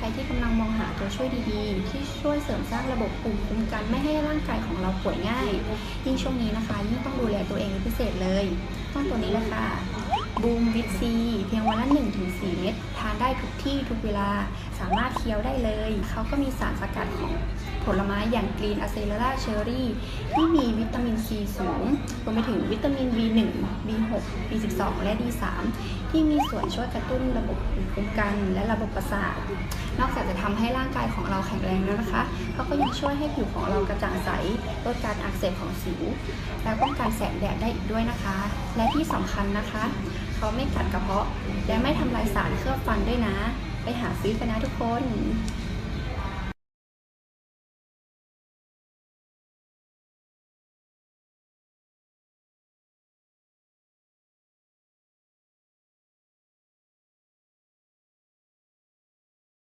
ใครที่กำลังมองหาตัวช่วยดีๆ ที่ช่วยเสริมสร้างระบบภูมิคุ้มกันไม่ให้ร่างกายของเราป่วยง่าย ยิ่งช่วงนี้นะคะ ยิ่งต้องดูแลตัวเองเป็นพิเศษเลยต้องตัวนี้เลยค่ะบูมวิตซีเพียงวันละ1-4 เม็ดทานได้ทุกที่ทุกเวลาสามารถเคี้ยวได้เลย เขาก็มีสารสกัดของผลไม้อย่างกรีนอะเซเลราเชอรี่ที่มีวิตามินซีสูงรวมไปถึงวิตามิน B1 B6 B12 และ D3 ที่มีส่วนช่วยกระตุ้นระบบภูมิคุ้มกัน และระบบประสาท นอกจากจะทำให้ร่างกายของเราแข็งแรงแล้วนะคะเขาก็ยังช่วยให้ผิวของเรากระจ่างใสลดการอักเสบของสิว และป้องกันแสงแดดได้อีกด้วยนะคะ และที่สำคัญนะคะ เขาไม่กัดกระเพาะ และไม่ทำลายสารเคลือบฟันด้วยนะ ไปหาซื้อกันนะทุกคน